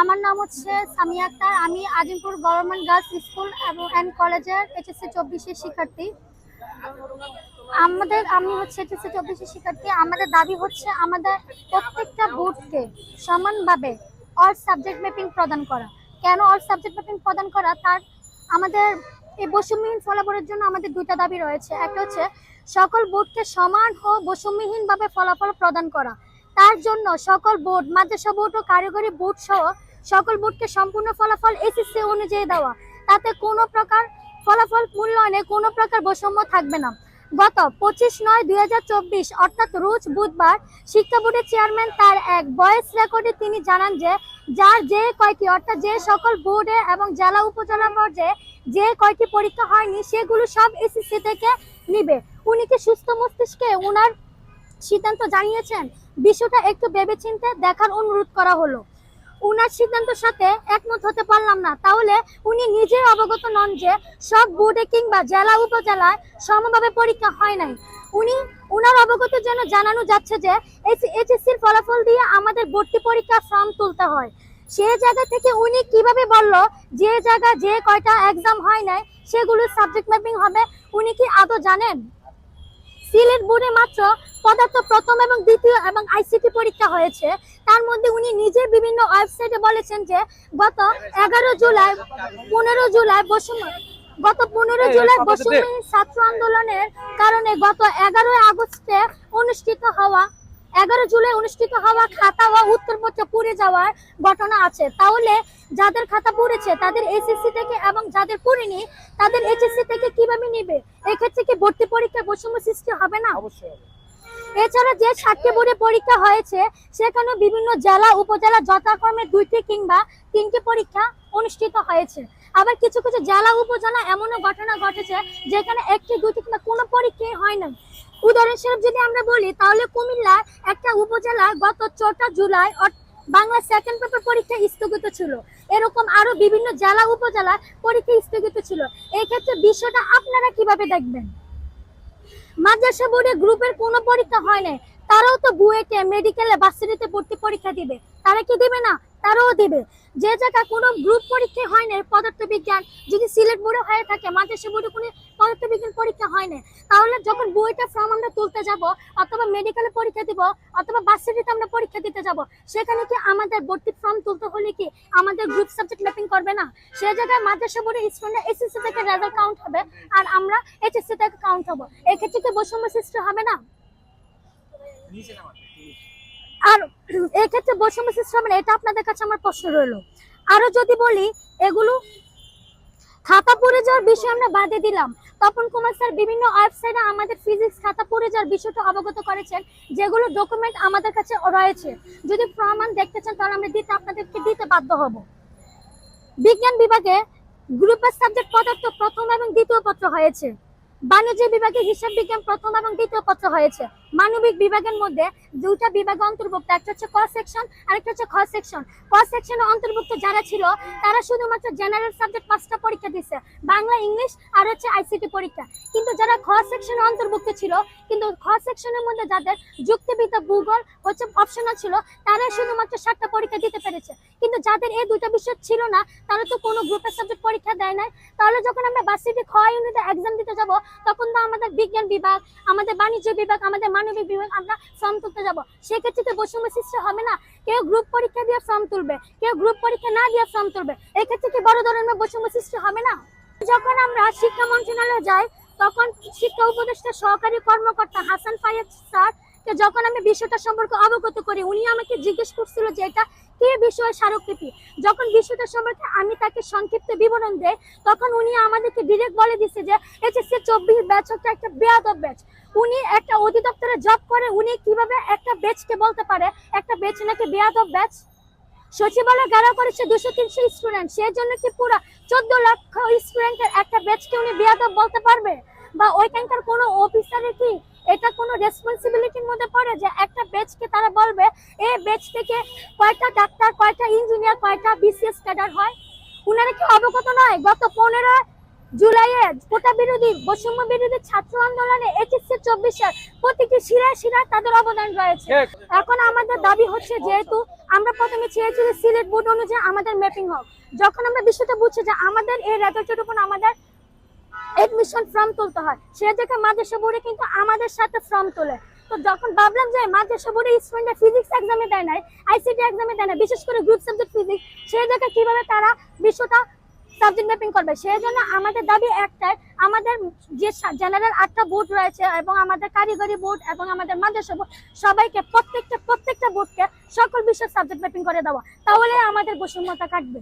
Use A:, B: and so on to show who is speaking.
A: আমার নাম হচ্ছে সামিয়া আক্তার। আমি আজিমপুর গভর্নমেন্ট গার্লস স্কুল এবং অ্যান্ড কলেজের এইচএসসি চব্বিশের শিক্ষার্থী। আমাদের, আমি হচ্ছে এইচএসসি চব্বিশের শিক্ষার্থী। আমাদের দাবি হচ্ছে আমাদের প্রত্যেকটা বোর্ডকে সমানভাবে অল সাবজেক্ট ম্যাপিং প্রদান করা। কেন অল সাবজেক্ট ম্যাপিং প্রদান করা? তার আমাদের এই বৈষম্যহীন ফলাফলের জন্য আমাদের দুইটা দাবি রয়েছে। একটা হচ্ছে সকল বোর্ডকে সমান ও বৈষম্যহীনভাবে ফলাফল প্রদান করা। তার জন্য সকল বোর্ড, মাদ্রাসা বোর্ড ও কারিগরি বোর্ড সহ সকল বোর্ডকে সম্পূর্ণ ফলাফল এসএসসি অনুযায়ী দেওয়া। তাতে কোনো প্রকার ফলাফল মূল্যায়নে কোনো প্রকার বৈষম্য থাকবে না। গত পঁচিশ নয় দুই অর্থাৎ রোজ বুধবার, শিক্ষা বোর্ডের চেয়ারম্যান তার এক ভয়েস রেকর্ডে তিনি জানান যে, যার যে কয়টি, অর্থাৎ যে সকল বোর্ডে এবং জেলা উপজেলা পর্যায়ে যে কয়টি পরীক্ষা হয়নি, সেগুলো সব এসএসসি থেকে নিবে। উনি কি সুস্থ মস্তিষ্কে উনার সিদ্ধান্ত জানিয়েছেন? বিষয়টা একটু ভেবেচিন্তে দেখার অনুরোধ করা হলো। উনার সিদ্ধান্তের সাথে একমত হতে পারলাম না। তাহলে উনি নিজে অবগত নন যে সব বোর্ডে কিংবা জেলা উপজেলায় সমভাবে পরীক্ষা হয় নাই। উনি উনার অবগতের জন্য জানানো যাচ্ছে যে এইচএসসির ফলাফল দিয়ে আমাদের ভর্তি পরীক্ষা ফর্ম তুলতে হয়। সে জায়গা থেকে উনি কীভাবে বলল যে জায়গা যে কয়টা এক্সাম হয় নাই সেগুলো সাবজেক্ট ম্যাপিং হবে, উনি কি আদৌ জানেন? সিলেট বোর্ডে মাত্র পদার্থ প্রথম এবং দ্বিতীয় এবং আইসিটি পরীক্ষা হয়েছে। তার মধ্যে উনি নিজে বিভিন্ন ওয়েবসাইটে বলেছেন যে গত এগারো জুলাই পনেরো জুলাই বসুম গত পনেরো জুলাই বৈষম্য ছাত্র আন্দোলনের কারণে গত এগারোই আগস্টে অনুষ্ঠিত হওয়া এগারো জুলাই অনুষ্ঠিত হওয়া খাতা ও উত্তরপত্র পুড়ে যাওয়ার ঘটনা আছে। তাহলে যাদের খাতা পুড়েছে তাদের এসএসসি থেকে এবং যাদের পুড়েনি তাদের এইচএসসি থেকে কীভাবে নিবে? এক্ষেত্রে কি ভর্তি পরীক্ষা বৈষম্য সৃষ্টি হবে না?
B: অবশ্যই
A: এছাড়া যে সাতটি বোর্ডে পরীক্ষা হয়েছে সেখানে বিভিন্ন জেলা উপজেলা যথাক্রমে দুইটি কিংবা তিনটি পরীক্ষা অনুষ্ঠিত হয়েছে। আবার কিছু কিছু জেলা উপজেলা এমনও ঘটনা ঘটেছে যেখানে একটি দুটি কিংবা কোনো পরীক্ষাই হয় না উদাহরণস্বরূপ যদি আমরা বলি, তাহলে কুমিল্লার একটা উপজেলা গত চৌঠা জুলাই বাংলা সেকেন্ড পেপার পরীক্ষা স্থগিত ছিল। এরকম আরও বিভিন্ন জেলা উপজেলা পরীক্ষা স্থগিত ছিল। এই ক্ষেত্রে বিষয়টা আপনারা কীভাবে দেখবেন? মাদ্রাসা বোর্ডে গ্রুপের কোনো পরীক্ষা হয় না তারাও তো বুয়েটে মেডিকেলে বার্সিটিতে ভর্তি পরীক্ষা দিবে। তারা কি দিবে না? তারাও দিবে। যে জায়গা কোনো গ্রুপ পরীক্ষা হয় না পদার্থবিজ্ঞান, যদি সিলেট বোর্ডে হয়ে থাকে, মাদ্রাসা বোর্ডে কোনো পদার্থবিজ্ঞান পরীক্ষা হয় না তাহলে যখন বুয়েটে ফর্ম আমরা তুলতে যাব, অথবা মেডিকেলে পরীক্ষা দিব, অথবা বার্সিটিতে আমরা পরীক্ষা দিতে যাব, সেখানে কি আমাদের ভর্তি ফর্ম তুলতে হলে কি আমাদের গ্রুপ সাবজেক্ট ম্যাপিং করবে না? সে জায়গায় মাদ্রাসা বোর্ডের স্টুডেন্ট এসএসসি থেকে রেজাল্ট কাউন্ট হবে, আর আমরা এইচএসসি থেকে কাউন্ট হব। এক্ষেত্রে কি বৈষম্য সৃষ্টি হবে না? আর এক্ষেত্রে বৈষম্য না, এটা আপনাদের কাছে আমার প্রশ্ন রইল। আরও যদি বলি, এগুলো খাতা পড়ে যাওয়ার বিষয় আমরা বাদে দিলাম। তপন কুমার স্যার বিভিন্ন ওয়েবসাইটে আমাদের ফিজিক্স খাতা পড়ে যাওয়ার বিষয়টা অবগত করেছেন, যেগুলো ডকুমেন্ট আমাদের কাছে রয়েছে। যদি প্রমাণ দেখতে চান, তাহলে আমরা দিতে, আপনাদেরকে দিতে বাধ্য হব। বিজ্ঞান বিভাগে গ্রুপের সাবজেক্ট পদার্থ প্রথম এবং দ্বিতীয় পত্র হয়েছে। বাণিজ্য বিভাগে হিসাব বিজ্ঞান প্রথম এবং দ্বিতীয় পত্র হয়েছে। মানবিক বিভাগের মধ্যে দুইটা বিভাগ অন্তর্ভুক্ত, একটা হচ্ছে ক সেকশন আর একটা হচ্ছে খ সেকশন ক সেকশনে অন্তর্ভুক্ত যারা ছিল, তারা শুধুমাত্র জেনারেল সাবজেক্ট পাঁচটা পরীক্ষা দিচ্ছে বাংলা, ইংলিশ আর হচ্ছে আইসিটি পরীক্ষা। কিন্তু যারা খ সেকশনে অন্তর্ভুক্ত ছিল, কিন্তু খ সেকশনের মধ্যে যাদের যুক্তিবিদ্যা, ভূগোল হচ্ছে অপশনাল ছিল, তারা শুধুমাত্র সাতটা পরীক্ষা দিতে পেরেছে। কিন্তু যাদের এই দুইটা বিষয় ছিল না, তারা তো কোনো গ্রুপের সাবজেক্ট পরীক্ষা দেয় নাই। তাহলে যখন আমরা বার্ষিক খ ইউনিটে এক্সাম দিতে যাব, তখন তো আমাদের বিজ্ঞান বিভাগ, আমাদের বাণিজ্য বিভাগ, আমাদের মানবিক বিভাগ, আমরা ফর্ম তুলতে যাব। সেক্ষেত্রে তো বৈষম্য সৃষ্টি হবে না। কেউ গ্রুপ পরীক্ষা দিয়ে ফর্ম তুলবে, কেউ গ্রুপ পরীক্ষা না দিয়ে ফর্ম তুলবে। এক্ষেত্রে কি বড় ধরনের বৈষম্য সৃষ্টি হবে না? যখন আমরা শিক্ষা মন্ত্রণালয়ে যাই, তখন শিক্ষা উপদেষ্টা সহকারী কর্মকর্তা হাসান ফাইয়াদ স্যার কে যখন আমি বিষয়টা সম্পর্কে অবগত করি, উনি আমাকে জিজ্ঞেস করছিল যে এটা কি বিষয় স্মারকলিপি? যখন বিষয়টা সম্পর্কে আমি তাকে সংক্ষিপ্ত বিবরণ দেই, তখন উনি আমাদেরকে ডিরেক্ট বলে দিচ্ছে যে এইচএসসি চব্বিশ ব্যাচ হচ্ছে একটা বেয়াদব ব্যাচ। উনি একটা অধিদপ্তরে জব করে, উনি কীভাবে একটা ব্যাচকে বলতে পারে? একটা ব্যাচ নাকি বেয়াদব ব্যাচ? সচিবালয় গেরা করেছে দুশো তিনশো স্টুডেন্ট সেই জন্য কি পুরো চোদ্দ লক্ষ স্টুডেন্টের একটা ব্যাচকে উনি বেয়াদব বলতে পারবে? বা ওইখানকার কোনো অফিসারের কি এটা কোনো রেসপন্সিবিলিটির মধ্যে পড়ে যে একটা ব্যাচকে তারা বলবে এ বেচ থেকে কয়টা ডাক্তার কয়টা ইঞ্জিনিয়ার কয়টা বিসিএস ক্যাডার হয়? উনারা কি অবগত নয়? গত পনেরো জুলাইয়ে কোটা বিরোধী বৈষম্য বিরোধী ছাত্র আন্দোলনে একুশে চব্বিশের প্রতিটি শিরায় শিরায় তাদের অবদান রয়েছে। এখন আমাদের দাবি হচ্ছে যেহেতু আমরা প্রথমে চেয়েছি সিলেট বোর্ড অনুযায়ী আমাদের ম্যাপিং হোক। যখন আমরা বিষয়টা বুঝছি যে আমাদের এই রেজাল্টের উপর আমাদের এডমিশন ফর্ম তুলতে হয়। সে জায়গায় মাদ্রাসা বোর্ডে কিন্তু আমাদের সাথে ফর্ম তোলে। তো যখন ভাবলাম যে মাদ্রাসা বোর্ডে স্টুডেন্টরা ফিজিক্স এক্সামে দেয় নাই আইসিটি এক্সামে দেয় না বিশেষ করে গ্রুপ সাবজেক্ট ফিজিক্স সেই জায়গায় কীভাবে তারা বিশ্বটা সাবজেক্ট ম্যাপিং করবে? সেই জন্য আমাদের দাবি একটাই, আমাদের যে জেনারেল আটটা বোর্ড রয়েছে এবং আমাদের কারিগরি বোর্ড এবং আমাদের মাদ্রাসা বোর্ড সবাইকে প্রত্যেকটা প্রত্যেকটা বোর্ডকে সকল বিষয় সাবজেক্ট ম্যাপিং করে দেওয়া। তাহলে আমাদের বৈষম্যতা কাটবে।